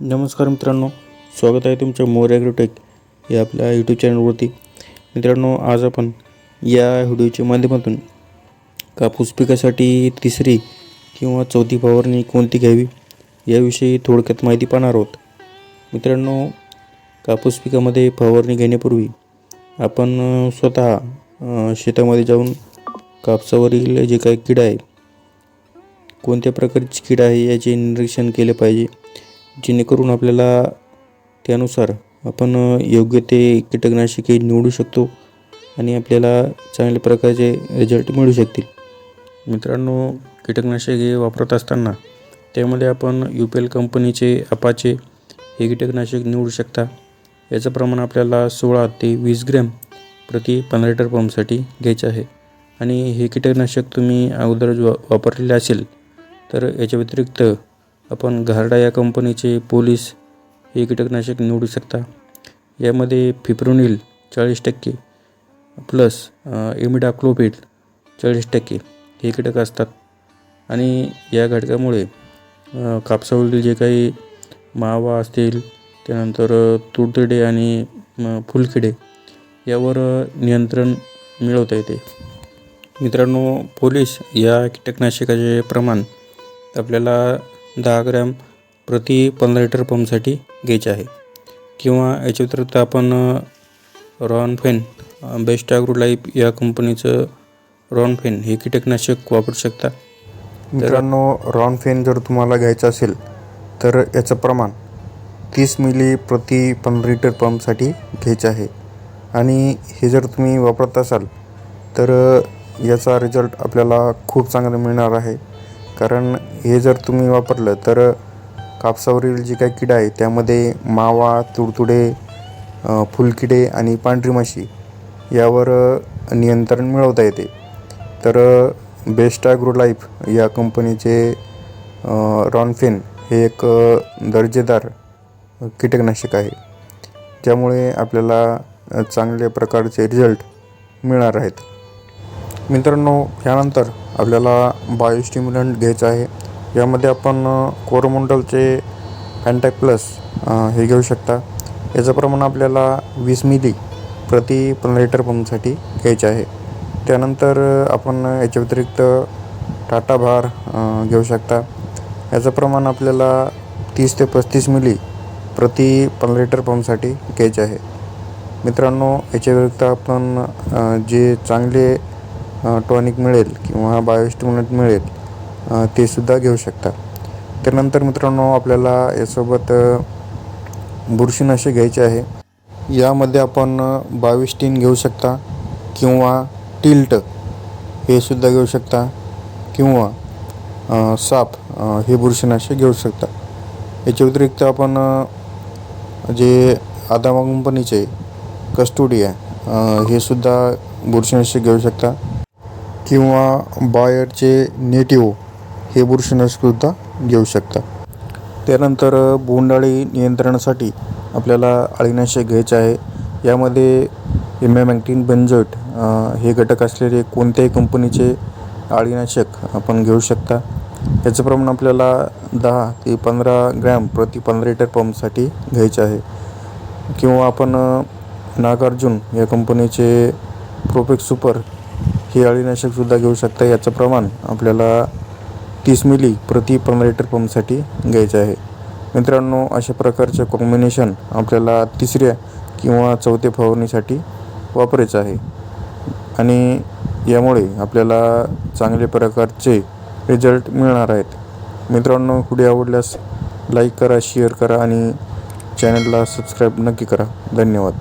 नमस्कार मित्रांनो स्वागत आहे तुमच्या मोर ॲग्रोटेक या आपल्या यूट्यूब चॅनलवरती. मित्रांनो आज आपण या व्हिडिओच्या माध्यमातून कापूस पिकासाठी तिसरी किंवा चौथी फवारणी कोणती घ्यावी याविषयी थोडक्यात माहिती पाहणार आहोत. मित्रांनो कापूस पिकामध्ये फवारणी घेण्यापूर्वी आपण स्वतः शेतामध्ये जाऊन कापसावरील जे काही कीड आहे कोणत्या प्रकारची कीड आहे याचे निरीक्षण केले पाहिजे. जेणेकरून आपल्याला त्यानुसार आपण योग्य ते कीटकनाशके निवडू शकतो आणि आपल्याला चांगल्या प्रकारचे रिझल्ट मिळू शकतील. मित्रांनो कीटकनाशके वापरत असताना त्यामध्ये आपण यू पी एल कंपनीचे अपाचे हे कीटकनाशक निवडू शकता. याचं प्रमाण आपल्याला सोळा ते वीस ग्रॅम प्रति पंधरा लिटर पंपसाठी घ्यायचं आहे. आणि हे कीटकनाशक तुम्ही अगोदर वापरलेले असेल तर याच्या व्यतिरिक्त आपण घारडा या कंपनीचे पोलीस हे कीटकनाशक निवडू शकता. यामध्ये फिप्रोनिल चाळीस टक्के प्लस इमिडाक्लोपिड चाळीस टक्के हे कीटक असतात. आणि या घटकामुळे कापसावरील जे काही मावा असतील त्यानंतर तुडतुडे आणि अ, फुलकिडे यावर नियंत्रण मिळवता येते. मित्रांनो पोलीस या कीटकनाशकाचे प्रमाण आपल्याला दहा ग्रॅम प्रति पंधरा लिटर पंपसाठी घ्यायचे आहे. किंवा याच्या व्यतिरिक्त आपण रॉनफेन बेस्ट ॲग्रो लाईफ या कंपनीचं रॉन फेन हे कीटकनाशक वापरू शकता. मित्रांनो रॉनफेन जर तुम्हाला घ्यायचं असेल तर याचं प्रमाण तीस मिली प्रति पंधरा लिटर पंपसाठी घ्यायचं आहे. आणि हे जर तुम्ही वापरत असाल तर याचा रिझल्ट आपल्याला खूप चांगला मिळणार आहे. कारण हे जर तुम्ही वापरलं तर कापसावरील जे काही किडा आहे त्यामध्ये मावा तुडतुडे फुलकिडे आणि पांढरी माशी यावर नियंत्रण मिळवता येते. तर बेस्ट ॲग्रो लाईफ या कंपनीचे रॉनफेन हे एक दर्जेदार कीटकनाशक आहे ज्यामुळे आपल्याला चांगल्या प्रकारचे रिझल्ट मिळणार आहेत. मित्रांनो यानंतर आपल्याला बायोस्टिम्युलंट घ्यायचं आहे. यामध्ये आपण कोरोमंडलचे फॅन्टॅक प्लस हे घेऊ शकता. याचं प्रमाण आपल्याला वीस मिली प्रति पंधरा लिटर पंपसाठी घ्यायचे आहे. त्यानंतर आपण याच्या व्यतिरिक्त टाटा भार घेऊ शकता. याचं प्रमाण आपल्याला तीस ते पस्तीस मिली प्रति पंधरा लिटर पंपसाठी घ्यायचे आहे. मित्रांनो याच्या व्यतिरिक्त आपण जे चांगले टॉनिक मिळेल किंवा बायोस्टिम्युलंट मिळेल ते सुद्धा घेऊ शकता त्यानंतर मित्रांनो आपल्याला यासोबत बुरशीनाशक घ्यायचे आहे. यामध्ये आपण बावीस टीन घेऊ शकता किंवा टिल्ट हे सुद्धा घेऊ शकता किंवा साप हे बुरशीनाशक घेऊ शकता. याच्या व्यतिरिक्त आपण जे आदामा कंपनीचे कस्टोडिया आहे हे सुद्धा बुरशीनाशक घेऊ शकता किंवा बायरचे नेटिव्ह हे बुरशीनाशकसुद्धा घेऊ शकता. त्यानंतर बोंडाळी नियंत्रणासाठी आपल्याला अळीनाशक घ्यायचे आहे. यामध्ये इमॅमॅक्टिन बेंजोट हे घटक असलेले कोणत्याही कंपनीचे अळीनाशक आपण घेऊ शकता. याचं प्रमाण आपल्याला दहा ते पंधरा ग्रॅम प्रति पंधरा लिटर पंपसाठी घ्यायचे आहे. किंवा आपण नागार्जुन या कंपनीचे प्रोपेक सुपर हे अळीनाशकसुद्धा घेऊ शकता. याचं प्रमाण आपल्याला तीस मिली प्रति पंधरा लिटर पंपसाठी घ्यायचं आहे. मित्रांनो अशा प्रकारचं कॉम्बिनेशन आपल्याला तिसऱ्या किंवा चौथ्या फवारणीसाठी वापरायचं आहे. आणि यामुळे आपल्याला चांगल्या प्रकारचे रिझल्ट मिळणार आहेत. मित्रांनो व्हिडिओ आवडल्यास लाईक करा शेअर करा आणि चॅनलला सबस्क्राईब नक्की करा. धन्यवाद.